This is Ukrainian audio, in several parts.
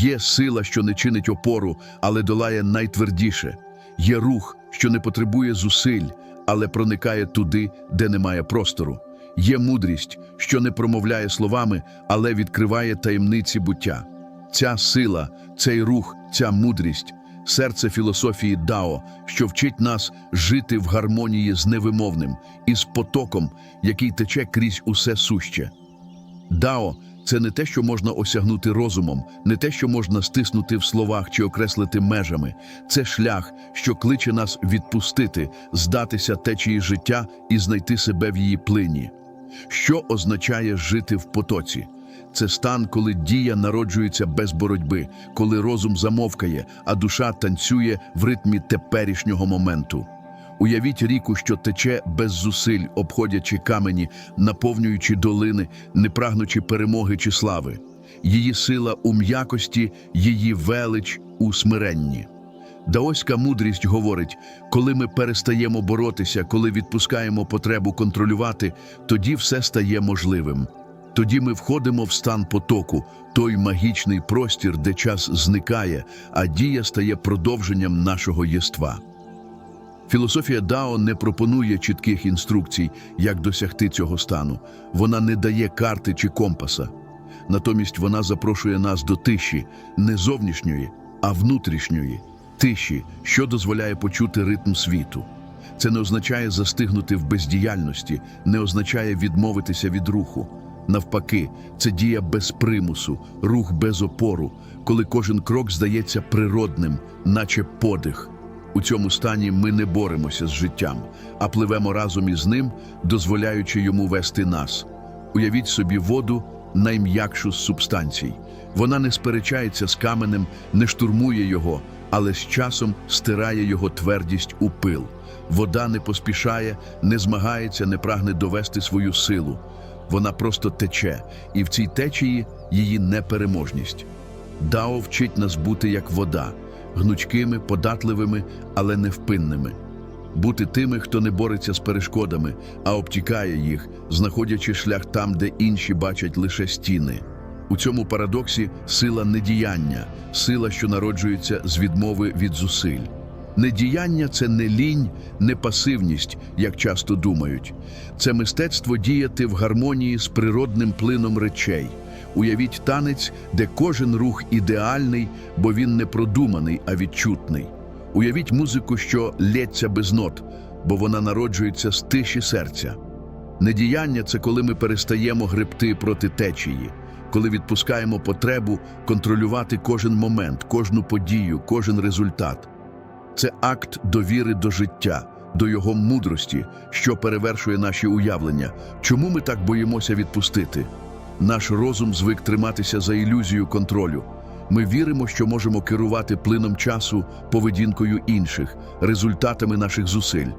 Є сила, що не чинить опору, але долає найтвердіше. Є рух, що не потребує зусиль, але проникає туди, де немає простору. Є мудрість, що не промовляє словами, але відкриває таємниці буття. Ця сила, цей рух, ця мудрість серце філософії Дао, що вчить нас жити в гармонії з невимовним і з потоком, який тече крізь усе суще. Дао це не те, що можна осягнути розумом, не те, що можна стиснути в словах чи окреслити межами. Це шлях, що кличе нас відпустити, здатися течії життя і знайти себе в її плині. Що означає жити в потоці? Це стан, коли дія народжується без боротьби, коли розум замовкає, а душа танцює в ритмі теперішнього моменту. Уявіть ріку, що тече без зусиль, обходячи камені, наповнюючи долини, не прагнучи перемоги чи слави. Її сила у м'якості, її велич у смиренні. Даоська мудрість говорить, коли ми перестаємо боротися, коли відпускаємо потребу контролювати, тоді все стає можливим. Тоді ми входимо в стан потоку, той магічний простір, де час зникає, а дія стає продовженням нашого єства. Філософія Дао не пропонує чітких інструкцій, як досягти цього стану. Вона не дає карти чи компаса. Натомість вона запрошує нас до тиші, не зовнішньої, а внутрішньої тиші, що дозволяє почути ритм світу. Це не означає застигнути в бездіяльності, не означає відмовитися від руху. Навпаки, це дія без примусу, рух без опору, коли кожен крок здається природним, наче подих. У цьому стані ми не боремося з життям, а пливемо разом із ним, дозволяючи йому вести нас. Уявіть собі воду найм'якшу з субстанцій. Вона не сперечається з каменем, не штурмує його, але з часом стирає його твердість у пил. Вода не поспішає, не змагається, не прагне довести свою силу. Вона просто тече, і в цій течії її непереможність. Дао вчить нас бути як вода, гнучкими, податливими, але невпинними. Бути тими, хто не бореться з перешкодами, а обтікає їх, знаходячи шлях там, де інші бачать лише стіни. У цьому парадоксі сила недіяння, сила, що народжується з відмови від зусиль. Недіяння це не лінь, не пасивність, як часто думають. Це мистецтво діяти в гармонії з природним плином речей. Уявіть танець, де кожен рух ідеальний, бо він не продуманий, а відчутний. Уявіть музику, що лється без нот, бо вона народжується з тиші серця. Недіяння це коли ми перестаємо гребти проти течії, коли відпускаємо потребу контролювати кожен момент, кожну подію, кожен результат. Це акт довіри до життя, до його мудрості, що перевершує наші уявлення. Чому ми так боїмося відпустити? Наш розум звик триматися за ілюзію контролю. Ми віримо, що можемо керувати плином часу, поведінкою інших, результатами наших зусиль.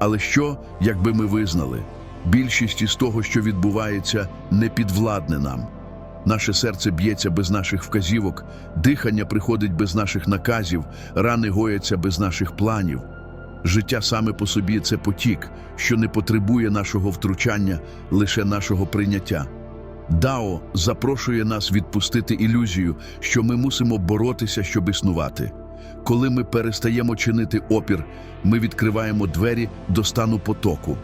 Але що, якби ми визнали? Більшість із того, що відбувається, не підвладне нам. Наше серце б'ється без наших вказівок, дихання приходить без наших наказів, рани гояться без наших планів. Життя саме по собі це потік, що не потребує нашого втручання, лише нашого прийняття. Дао запрошує нас відпустити ілюзію, що ми мусимо боротися, щоб існувати. Коли ми перестаємо чинити опір, ми відкриваємо двері до стану потоку.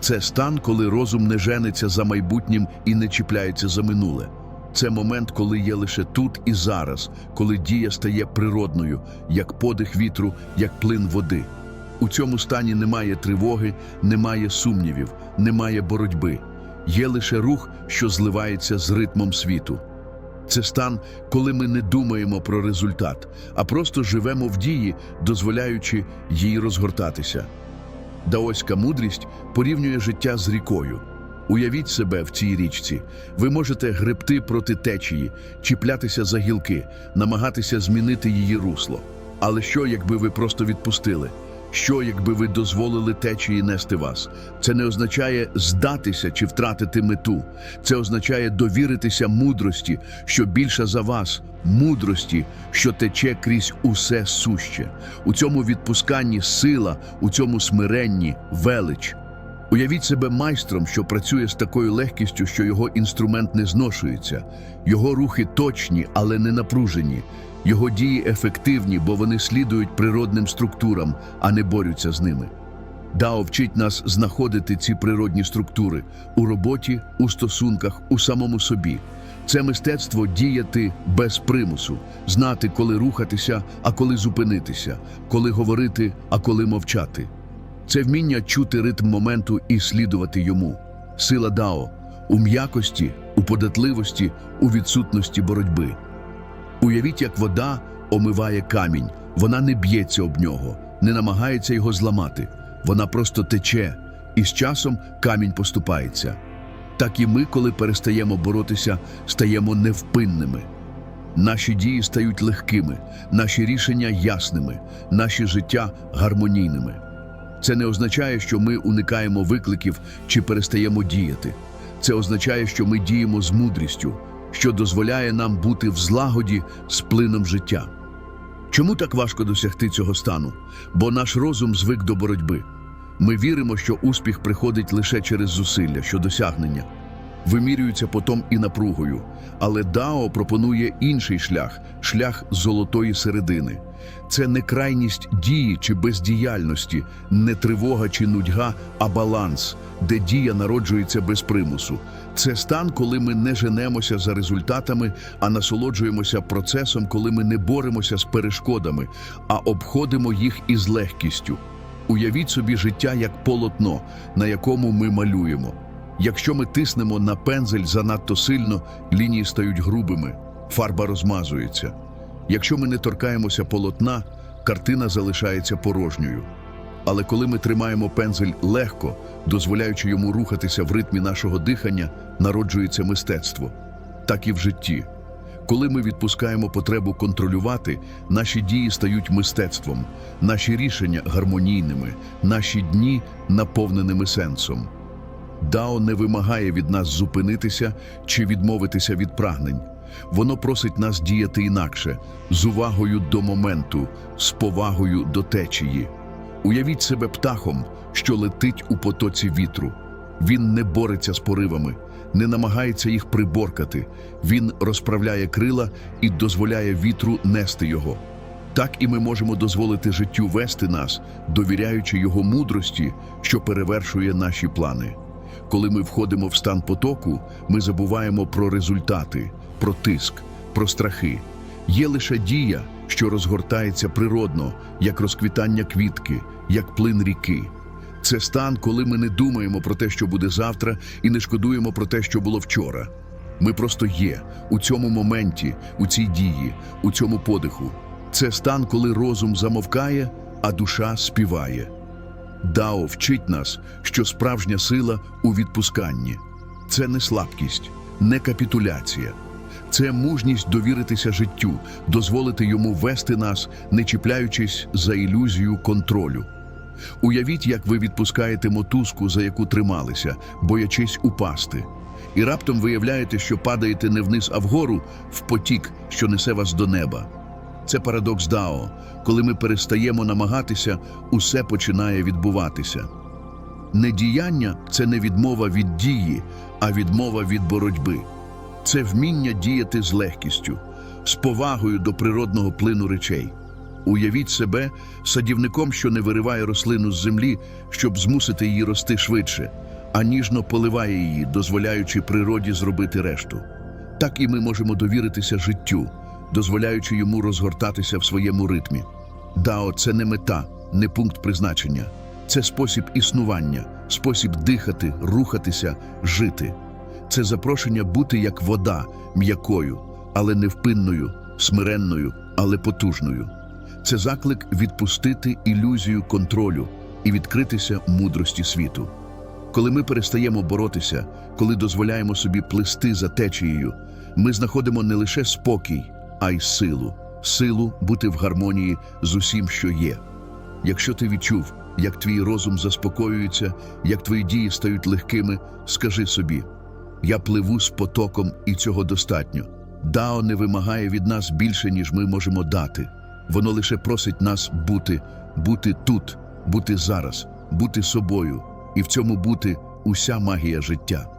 Це стан, коли розум не жениться за майбутнім і не чіпляється за минуле. Це момент, коли є лише тут і зараз, коли дія стає природною, як подих вітру, як плин води. У цьому стані немає тривоги, немає сумнівів, немає боротьби. Є лише рух, що зливається з ритмом світу. Це стан, коли ми не думаємо про результат, а просто живемо в дії, дозволяючи їй розгортатися. Даоська мудрість порівнює життя з рікою. Уявіть себе в цій річці. Ви можете гребти проти течії, чіплятися за гілки, намагатися змінити її русло. Але що, якби ви просто відпустили? Що, якби ви дозволили течії нести вас? Це не означає здатися чи втратити мету. Це означає довіритися мудрості, що більша за вас, мудрості, що тече крізь усе суще. У цьому відпусканні сила, у цьому смиренні велич. Уявіть себе майстром, що працює з такою легкістю, що його інструмент не зношується. Його рухи точні, але не напружені. Його дії ефективні, бо вони слідують природним структурам, а не борються з ними. Дао вчить нас знаходити ці природні структури у роботі, у стосунках, у самому собі. Це мистецтво діяти без примусу, знати, коли рухатися, а коли зупинитися, коли говорити, а коли мовчати. Це вміння чути ритм моменту і слідувати йому. Сила Дао у м'якості, у податливості, у відсутності боротьби. Уявіть, як вода омиває камінь, вона не б'ється об нього, не намагається його зламати. Вона просто тече, і з часом камінь поступається. Так і ми, коли перестаємо боротися, стаємо невпинними. Наші дії стають легкими, наші рішення ясними, наші життя гармонійними. Це не означає, що ми уникаємо викликів чи перестаємо діяти. Це означає, що ми діємо з мудрістю, що дозволяє нам бути в злагоді з плином життя. Чому так важко досягти цього стану? Бо наш розум звик до боротьби. Ми віримо, що успіх приходить лише через зусилля, що досягнення. Вимірюється потом і напругою. Але Дао пропонує інший шлях шлях золотої середини. Це не крайність дії чи бездіяльності, не тривога чи нудьга, а баланс, де дія народжується без примусу. Це стан, коли ми не женемося за результатами, а насолоджуємося процесом, коли ми не боремося з перешкодами, а обходимо їх із легкістю. Уявіть собі життя як полотно, на якому ми малюємо. Якщо ми тиснемо на пензель занадто сильно, лінії стають грубими, фарба розмазується. Якщо ми не торкаємося полотна, картина залишається порожньою. Але коли ми тримаємо пензель легко, дозволяючи йому рухатися в ритмі нашого дихання, народжується мистецтво. Так і в житті. Коли ми відпускаємо потребу контролювати, наші дії стають мистецтвом, наші рішення гармонійними, наші дні наповненими сенсом. Дао не вимагає від нас зупинитися чи відмовитися від прагнень. Воно просить нас діяти інакше, з увагою до моменту, з повагою до течії. Уявіть себе птахом, що летить у потоці вітру. Він не бореться з поривами, не намагається їх приборкати. Він розправляє крила і дозволяє вітру нести його. Так і ми можемо дозволити життю вести нас, довіряючи його мудрості, що перевершує наші плани. Коли ми входимо в стан потоку, ми забуваємо про результати, про тиск, про страхи. Є лише дія, що розгортається природно, як розквітання квітки, як плин ріки. Це стан, коли ми не думаємо про те, що буде завтра, і не шкодуємо про те, що було вчора. Ми просто є у цьому моменті, у цій дії, у цьому подиху. Це стан, коли розум замовкає, а душа співає. Дао вчить нас, що справжня сила у відпусканні. Це не слабкість, не капітуляція. Це мужність довіритися життю, дозволити йому вести нас, не чіпляючись за ілюзію контролю. Уявіть, як ви відпускаєте мотузку, за яку трималися, боячись упасти. І раптом виявляєте, що падаєте не вниз, а вгору, в потік, що несе вас до неба. Це парадокс Дао. Коли ми перестаємо намагатися, усе починає відбуватися. Недіяння це не відмова від дії, а відмова від боротьби. Це вміння діяти з легкістю, з повагою до природного плину речей. Уявіть себе садівником, що не вириває рослину з землі, щоб змусити її рости швидше, а ніжно поливає її, дозволяючи природі зробити решту. Так і ми можемо довіритися життю, дозволяючи йому розгортатися в своєму ритмі. Дао це не мета, не пункт призначення, це спосіб існування, спосіб дихати, рухатися, жити. Це запрошення бути як вода, м'якою, але невпинною, смиренною, але потужною. Це заклик відпустити ілюзію контролю і відкритися мудрості світу. Коли ми перестаємо боротися, коли дозволяємо собі плисти за течією, ми знаходимо не лише спокій, а й силу, силу бути в гармонії з усім, що є. Якщо ти відчув, як твій розум заспокоюється, як твої дії стають легкими, скажи собі: я пливу з потоком, і цього достатньо. Дао не вимагає від нас більше, ніж ми можемо дати. Воно лише просить нас бути, бути тут, бути зараз, бути собою, і в цьому бути уся магія життя.